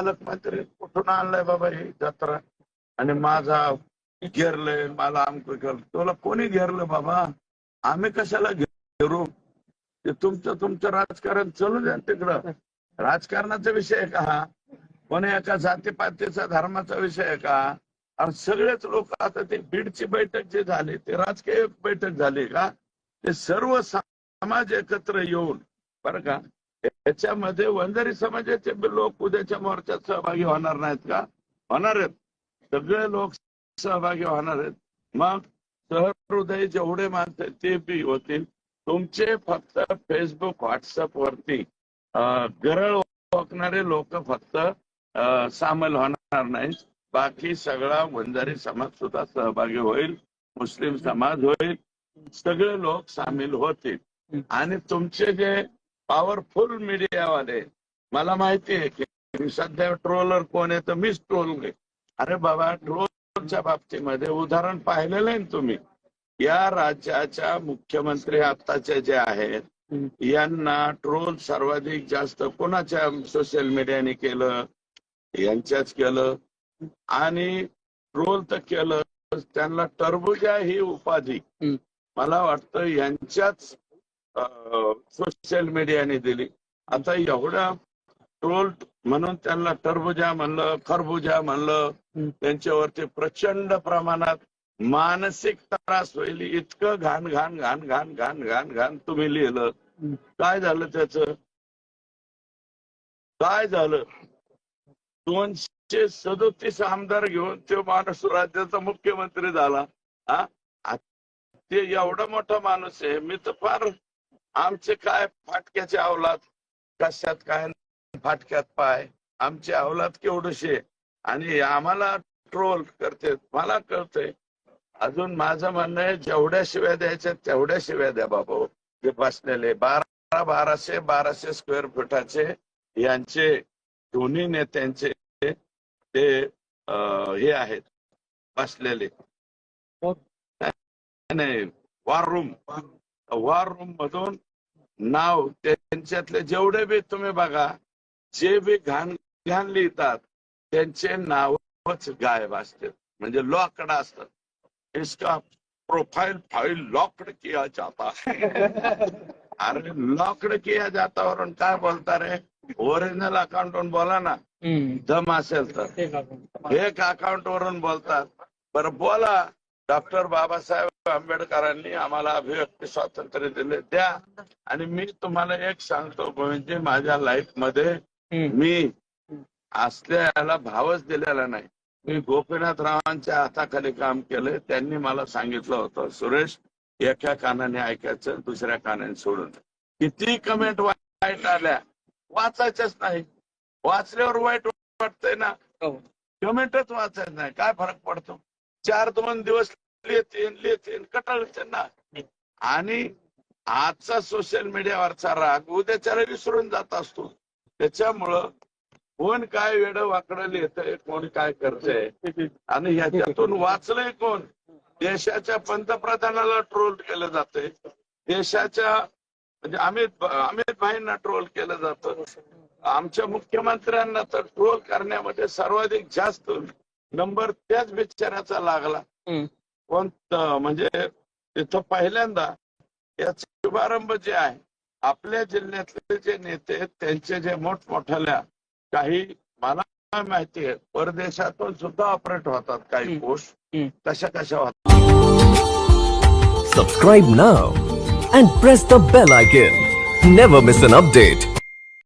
पालकमंत्री कुठून आणलाय बाबा ही जत्रा? आणि माझा घेरलंय मला आमक केलं तुला कोणी घेरलं बाबा? आम्ही कशाला घेरू? ते तुमचं तुमचं राजकारण चालू द्या तिकडं. राजकारणाचा विषय का हा? कोणी एका जातीपातीचा धर्माचा विषय का? आणि सगळेच लोक आता ते बीडची बैठक जी झाली ते राजकीय बैठक झाली का? ते सर्व समाज एकत्र येऊन बरं का? याच्यामध्ये वंजारी समाजाचे लोक उद्याच्या मोर्चात सहभागी होणार नाहीत का? होणार आहेत. सगळे लोक सहभागी होणार आहेत. मग सहृदय जेवढे मानते ते बी होतील. तुमचे फक्त फेसबुक व्हॉट्सअप वरती गरळ ओळखणारे लोक फक्त सामील होणार नाहीत. बाकी सगळा वंजारी समाज सुद्धा सहभागी होईल. मुस्लिम समाज होईल. सगळे लोक सामील होतील. आणि तुमचे जे पॉवरफुल मीडियावाले मला माहिती आहे की सध्या ट्रोलर कोण आहे तर मीच ट्रोल अरे बाबा ट्रोलच्या बाबतीमध्ये उदाहरण पाहिलेलं आहे तुम्ही. या राज्याच्या मुख्यमंत्री आत्ताचे जे आहेत यांना ट्रोल सर्वाधिक जास्त कोणाच्या सोशल मीडियाने केलं? यांच्याच केलं. आणि ट्रोल तर केलं त्यांना टरबुजा ही उपाधी. मला वाटतं यांच्याच सोशल मीडियाने दिली. आता एवढा ट्रोल म्हणून त्यांना टरबुजा म्हणलं खरबुजा म्हणलं. त्यांच्यावरती प्रचंड प्रमाणात मानसिक त्रास होईल. इतकं घाण घाण घाण घाण घाण घाण घाण तुम्ही लिहिलं. काय झालं त्याच? काय झालं? दोनशे सदोतीस आमदार घेऊन तो माणूस राज्याचा मुख्यमंत्री झाला. हा ते एवढा मोठा माणूस आहे. मी तर फार आमचे काय फाटक्याचे अवलाद? कशात काय फाटक्यात पाय. आमचे अवलाद केवढशे? आणि आम्हाला ट्रोल करते. मला कळतंय. अजून माझं म्हणणं आहे जेवढ्या शिव्या द्यायच्या तेवढ्या शिव्या द्या बाबा. जे बसलेले बारा बाराशे बाराशे स्क्वेअर फुटाचे यांचे दोन्ही नेत्यांचे ते हे आहेत. बसलेले. हो. नाही वॉर रूम वॉर रूम मधून नाव त्यांच्यातले जेवढे बी तुम्ही बघा जे बी घाण घाण लिहितात त्यांचे नावच गायब असतात. म्हणजे लॉकड असतात. इसका प्रोफाइल फाइल लॉकड किया जाता. है अरे लॉकड किया जाता वरून काय बोलता रे? ओरिजिनल अकाउंट वरून बोला ना. दम असेल तर. एक अकाउंट वरून बोलतात. बरं बोला. डॉक्टर बाबासाहेब आंबेडकरांनी आम्हाला अभिव्यक्ती स्वातंत्र्य दिले. द्या. आणि मी तुम्हाला एक सांगतो म्हणजे माझ्या लाईफमध्ये. मी असल्या याला भावच दिलेला नाही. मी गोपीनाथ रावांच्या हाताखाली काम केलंय त्यांनी मला सांगितलं होतं सुरेश एका कानाने ऐकायचं दुसऱ्या कानाने सोडून किती कमेंट वाईट आल्या. वाचायच्याच नाही. वाचल्यावर वाईट वाटतंय ना. हो. कमेंटच वाचायचं नाही. काय फरक पडतो? चार दोन दिवस लिहितील लिहितील कटाळते ना आणि आजचा सोशल मीडियावरचा राग उद्याच्याला विसरून जात असतो. त्याच्यामुळं कोण काय वेड वाकडं लिहितंय कोण काय करतंय आणि ह्याच्यातून वाचलंय कोण? देशाच्या पंतप्रधानाला ट्रोल केलं जातंय. देशाच्या म्हणजे अमित अमित भाईंना ट्रोल केलं जातं. आमच्या मुख्यमंत्र्यांना तर ट्रोल करण्यामध्ये सर्वाधिक जास्त नंबर त्याच बिचाऱ्याचा लागला. कोण म्हणजे तिथं पहिल्यांदा याचा शुभारंभ जे आहे आपल्या जिल्ह्यातले जे नेते आहेत, त्यांचे जे मोठमोठ्याल्या काही मला माहिती आहे परदेशातून सुद्धा ऑपरेट होतात काही हम्म. कशा कशा होतात Subscribe now and press the bell icon. Never miss an update.